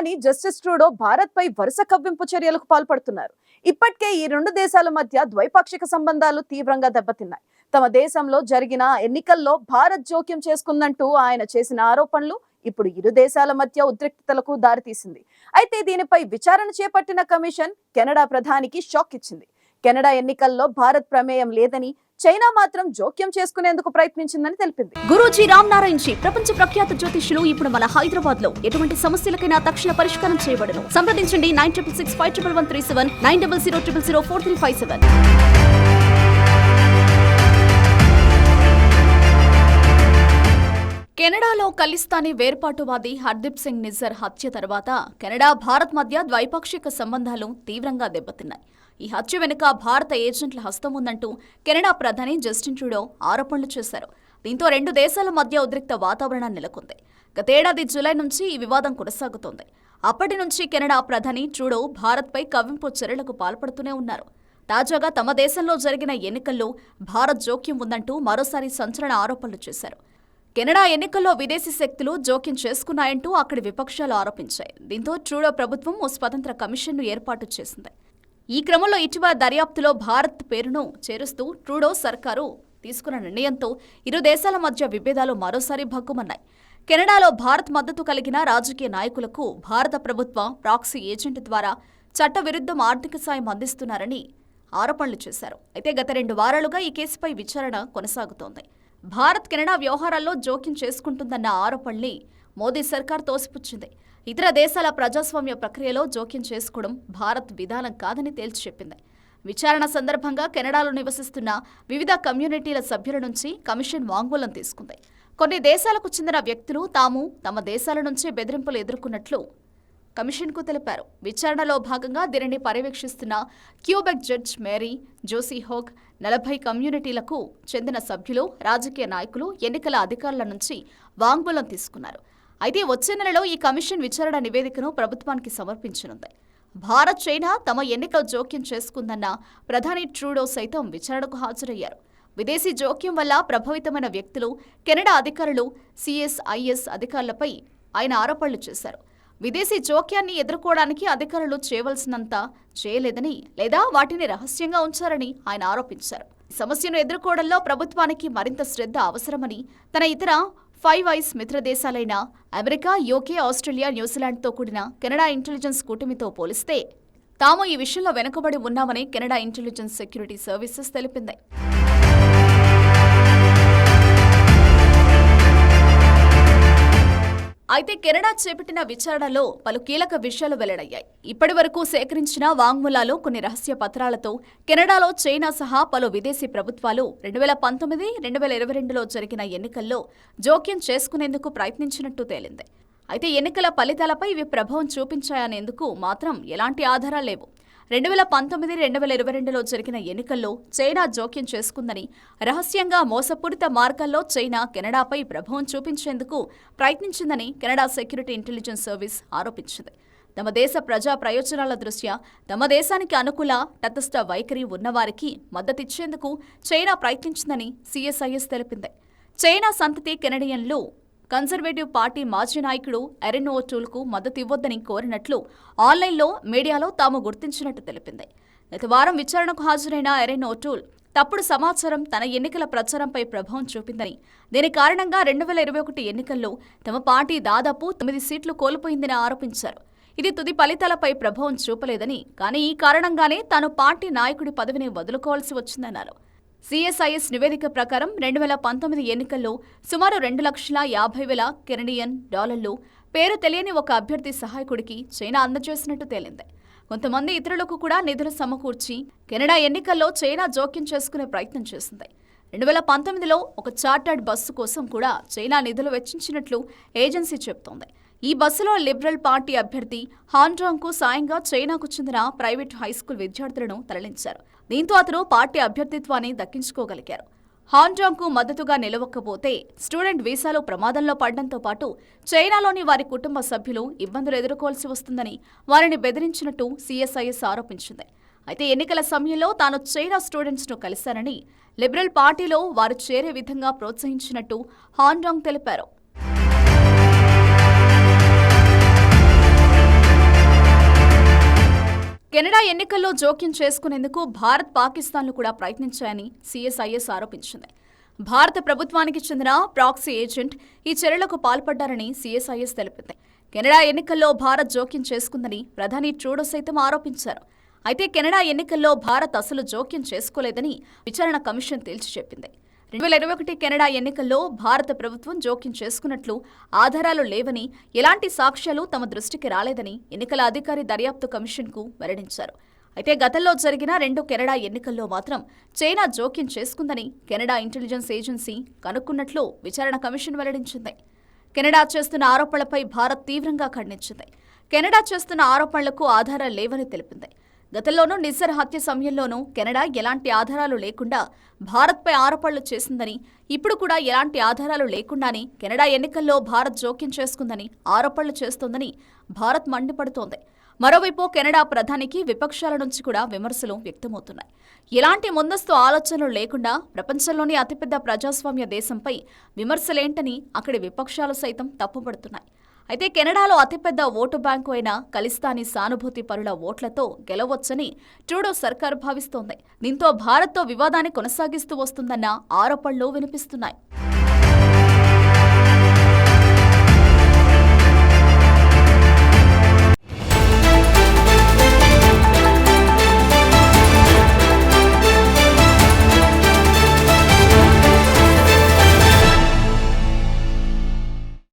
ప్రధాని justice Trudeau Bharat పై వరుస కవ్వింపు చర్యలకు పాల్పడుతున్నారు. ఇప్పటికే ఈ రెండు దేశాల మధ్య ద్వైపాక్షిక సంబంధాలు తీవ్రంగా దెబ్బతిన్నాయి. తమ దేశంలో జరిగిన ఎన్నికల్లో భారత్ జోక్యం చేసుకుందంటూ ఆయన చేసిన ఆరోపణలు ఇప్పుడు ఇరు దేశాల మధ్య ఉద్రిక్తతలకు దారితీసింది. అయితే దీనిపై విచారణ చేపట్టిన కమిషన్ కెనడా ప్రధానికి షాక్ ఇచ్చింది. కెనడా ఎన్నికల్లో భారత్ ప్రమేయం లేదని చైనా మాత్రం జోక్యం చేసుకునేందుకు ప్రయత్నించిందని తెలిపింది. గురూజీ రామ్ నారాయణ్ జీ ప్రపంచ ప్రఖ్యాత జ్యోతిష్యులు ఇప్పుడు మన హైదరాబాద్లో ఎటువంటి సమస్యలకైనా తక్షణ పరిష్కారం చేయబడను. సంప్రదించండి nine triple six five triple one three seven nine double zero triple zero four three five seven. కెనడాలో ఖలిస్తానీ వేర్పాటువాది హర్దీప్ సింగ్ నిజ్జర్ హత్య తర్వాత కెనడా భారత్ మధ్య ద్వైపాక్షిక సంబంధాలు తీవ్రంగా దెబ్బతిన్నాయి. ఈ హత్య వెనుక భారత ఏజెంట్ల హస్తం ఉందంటూ కెనడా ప్రధాని జస్టిన్ ట్రూడో ఆరోపణలు చేశారు. దీంతో రెండు దేశాల మధ్య ఉద్రిక్త వాతావరణం నెలకొంది. గతేడాది జూలై నుంచి ఈ వివాదం కొనసాగుతోంది. అప్పటి నుంచి కెనడా ప్రధాని ట్రూడో భారత్పై కవ్వింపు చర్యలకు పాల్పడుతూనే ఉన్నారు. తాజాగా తమ దేశంలో జరిగిన ఎన్నికల్లో భారత్ జోక్యం ఉందంటూ మరోసారి సంచలన ఆరోపణలు చేశారు. కెనడా ఎన్నికల్లో విదేశీ శక్తులు జోక్యం చేసుకున్నాయంటూ అక్కడి విపక్షాలు ఆరోపించాయి. దీంతో ట్రూడో ప్రభుత్వం ఓ స్వతంత్ర కమిషన్ను ఏర్పాటు చేసింది. ఈ క్రమంలో ఇటీవల దర్యాప్తులో భారత్ పేరును చేరుస్తూ ట్రూడో సర్కారు తీసుకున్న నిర్ణయంతో ఇరు దేశాల మధ్య విభేదాలు మరోసారి భగ్గుమన్నాయి. కెనడాలో భారత్ మద్దతు కలిగిన రాజకీయ నాయకులకు భారత ప్రభుత్వ ప్రాక్సీ ఏజెంట్ ద్వారా చట్టవిరుద్ధం ఆర్థిక సాయం అందిస్తున్నారని ఆరోపణలు చేశారు. అయితే గత రెండు వారాలుగా ఈ కేసుపై విచారణ కొనసాగుతోంది. భారత్ కెనడా వ్యవహారాల్లో జోక్యం చేసుకుంటుందన్న ఆరోపణల్ని మోదీ సర్కార్ తోసిపుచ్చింది. ఇతర దేశాల ప్రజాస్వామ్య ప్రక్రియలో జోక్యం చేసుకోవడం భారత్ విధానం కాదని తేల్చి చెప్పింది. విచారణ సందర్భంగా కెనడాలో నివసిస్తున్న వివిధ కమ్యూనిటీల సభ్యుల నుంచి కమిషన్ వాంగ్మూలం తీసుకుంది. కొన్ని దేశాలకు చెందిన వ్యక్తులు తాము తమ దేశాల నుంచే బెదిరింపులు ఎదుర్కొన్నట్లు కమిషన్కు తెలిపారు. విచారణలో భాగంగా దీనిని పర్యవేక్షిస్తున్న Quebec judge Marie Josée Hogue నలభై కమ్యూనిటీలకు చెందిన సభ్యులు రాజకీయ నాయకులు ఎన్నికల అధికారుల నుంచి వాంగ్మూలం తీసుకున్నారు. అయితే వచ్చే నెలలో ఈ కమిషన్ విచారణ నివేదికను ప్రభుత్వానికి సమర్పించనుంది. భారత్ చైనా తమ ఎన్నికల జోక్యం చేసుకుందన్న ప్రధాని ట్రూడో సైతం విచారణకు హాజరయ్యారు. విదేశీ జోక్యం వల్ల ప్రభావితమైన వ్యక్తులు కెనడా అధికారులు సిఎస్ఐఎస్ అధికారులపై ఆయన ఆరోపణలు చేశారు. విదేశీ జోక్యాన్ని ఎదుర్కోవడానికి అధికారులు చేయవలసినంత చేయలేదని లేదా వాటిని రహస్యంగా ఉంచారని ఆయన ఆరోపించారు. సమస్యను ఎదుర్కోవడంలో ప్రభుత్వానికి మరింత శ్రద్ధ అవసరమని తన ఇతర ఫైవ్ ఐస్ మిత్రదేశాలైన అమెరికా యూకే ఆస్ట్రేలియా న్యూజిలాండ్తో కూడిన కెనడా ఇంటెలిజెన్స్ కూటమితో పోలిస్తే తాము ఈ విషయంలో వెనుకబడి ఉన్నామని కెనడా ఇంటెలిజెన్స్ సెక్యూరిటీ సర్వీసెస్ తెలిపింది. అయితే కెనడా చేపట్టిన విచారణలో పలు కీలక విషయాలు వెల్లడయ్యాయి. ఇప్పటి వరకు సేకరించిన వాంగ్మూలాలు కొన్ని రహస్య పత్రాలతో కెనడాలో చైనా సహా పలు విదేశీ ప్రభుత్వాలు రెండు వేల పంతొమ్మిది రెండు వేల ఇరవై రెండులో జరిగిన ఎన్నికల్లో జోక్యం చేసుకునేందుకు ప్రయత్నించినట్టు తేలింది. అయితే ఎన్నికల ఫలితాలపై ఇవి ప్రభావం చూపించాయనేందుకు మాత్రం ఎలాంటి ఆధారాలు లేవు. రెండు వేల పంతొమ్మిది రెండు వేల ఇరవై రెండులో జరిగిన ఎన్నికల్లో చైనా జోక్యం చేసుకుందని రహస్యంగా మోసపూరిత మార్గాల్లో చైనా కెనడాపై ప్రభావం చూపించేందుకు ప్రయత్నించిందని కెనడా సెక్యూరిటీ ఇంటెలిజెన్స్ సర్వీస్ ఆరోపించింది. తమ దేశ ప్రజా ప్రయోజనాల దృష్ట్యా తమ దేశానికి అనుకూల తటస్థ వైఖరి ఉన్నవారికి మద్దతిచ్చేందుకు చైనా ప్రయత్నించిందని సిఎస్ఐఎస్ తెలిపింది. చైనా సంతతి కెనడియన్లు కన్సర్వేటివ్ పార్టీ మాజీ నాయకుడు ఎరెన్ ఓటూల్కు మద్దతు ఇవ్వొద్దని కోరినట్లు ఆన్లైన్లో మీడియాలో తాము గుర్తించినట్టు తెలిపింది. గత వారం విచారణకు హాజరైన ఎరెన్ ఓటూల్ తప్పుడు సమాచారం తన ఎన్నికల ప్రచారంపై ప్రభావం చూపిందని దీని కారణంగా రెండు వేల ఇరవై ఒకటి ఎన్నికల్లో తమ పార్టీ దాదాపు తొమ్మిది సీట్లు కోల్పోయిందని ఆరోపించారు. ఇది తుది ఫలితాలపై ప్రభావం చూపలేదని కానీ ఈ కారణంగానే తాను పార్టీ నాయకుడి పదవిని వదులుకోవాల్సి వచ్చిందన్నారు. సిఎస్ఐఎస్ నివేదిక ప్రకారం రెండు వేల పంతొమ్మిది ఎన్నికల్లో సుమారు రెండు లక్షల యాభై వేల కెనడియన్ డాలర్లు పేరు తెలియని ఒక అభ్యర్థి సహాయకుడికి చైనా అందజేసినట్టు తేలింది. కొంతమంది ఇతరులకు కూడా నిధులు సమకూర్చి కెనడా ఎన్నికల్లో చైనా జోక్యం చేసుకునే ప్రయత్నం చేసింది. రెండు వేల పంతొమ్మిదిలో ఒక చార్టర్డ్ బస్సు కోసం కూడా చైనా నిధులు వెచ్చించినట్లు ఏజెన్సీ చెబుతోంది. ఈ బస్సులో లిబరల్ పార్టీ అభ్యర్థి హాన్జాంగ్కు సాయంగా చైనాకు చెందిన ప్రైవేట్ హైస్కూల్ విద్యార్థులను తరలించారు. దీంతో అతను పార్టీ అభ్యర్థిత్వాన్ని దక్కించుకోగలిగారు. హాన్జాంగ్కు మద్దతుగా నిలవకపోతే స్టూడెంట్ వీసాలు ప్రమాదంలో పడడంతో పాటు చైనాలోని వారి కుటుంబ సభ్యులు ఇబ్బందులు ఎదుర్కోవాల్సి వస్తుందని వారిని బెదిరించినట్టు సీఎస్ఐఎస్ ఆరోపించింది. అయితే ఎన్నికల సమయంలో తాను చైనా స్టూడెంట్స్ను కలిశానని లిబరల్ పార్టీలో వారు చేరే విధంగా ప్రోత్సహించినట్టు హాన్జాంగ్ తెలిపారు. ఎన్నికల్లో జోక్యం చేసుకునేందుకు భారత్ పాకిస్తాన్లు కూడా ప్రయత్నించాయని సిఎస్ఐఎస్ ఆరోపించింది. భారత ప్రభుత్వానికి చెందిన ప్రాక్సీ ఏజెంట్ ఈ చర్యలకు పాల్పడ్డారని సిఎస్ఐఎస్ తెలిపింది. కెనడా ఎన్నికల్లో భారత్ జోక్యం చేసుకుందని ప్రధాని ట్రూడో సైతం ఆరోపించారు. అయితే కెనడా ఎన్నికల్లో భారత్ అసలు జోక్యం చేసుకోలేదని విచారణ కమిషన్ తేల్చి చెప్పింది రెండు వేల ఇరవై ఒకటి కెనడా ఎన్నికల్లో భారత ప్రభుత్వం జోక్యం చేసుకున్నట్లు ఆధారాలు లేవని ఎలాంటి సాక్ష్యాలు తమ దృష్టికి రాలేదని ఎన్నికల అధికారి దర్యాప్తు కమిషన్కు వెల్లడించారు. అయితే గతంలో జరిగిన రెండు కెనడా ఎన్నికల్లో మాత్రం చైనా జోక్యం చేసుకుందని కెనడా ఇంటెలిజెన్స్ ఏజెన్సీ కనుక్కున్నట్లు విచారణ కమిషన్ వెల్లడించింది. కెనడా చేస్తున్న ఆరోపణలపై భారత్ తీవ్రంగా ఖండించింది. కెనడా చేస్తున్న ఆరోపణలకు ఆధారాలు లేవని తెలిపింది. గతంలోనూ నిస్సర్ హత్య సమయంలోనూ కెనడా ఎలాంటి ఆధారాలు లేకుండా భారత్పై ఆరోపణలు చేసిందని ఇప్పుడు కూడా ఎలాంటి ఆధారాలు లేకుండానే కెనడా ఎన్నికల్లో భారత్ జోక్యం చేసుకుందని ఆరోపణలు చేస్తోందని భారత్ మండిపడుతోంది. మరోవైపు కెనడా ప్రధానికి విపక్షాల నుంచి కూడా విమర్శలు వ్యక్తమవుతున్నాయి. ఎలాంటి ముందస్తు ఆలోచనలు లేకుండా ప్రపంచంలోని అతిపెద్ద ప్రజాస్వామ్య దేశంపై విమర్శలేంటని అక్కడి విపక్షాలు సైతం తప్పుపడుతున్నాయి. అయితే కెనడాలో అతిపెద్ద ఓటు బ్యాంకు అయిన ఖలిస్తానీ సానుభూతి పరుల ఓట్లతో గెలవచ్చని ట్రూడో సర్కారు భావిస్తోంది. దీంతో భారత్తో వివాదాన్ని కొనసాగిస్తూ వస్తుందన్న ఆరోపణలు వినిపిస్తున్నాయి.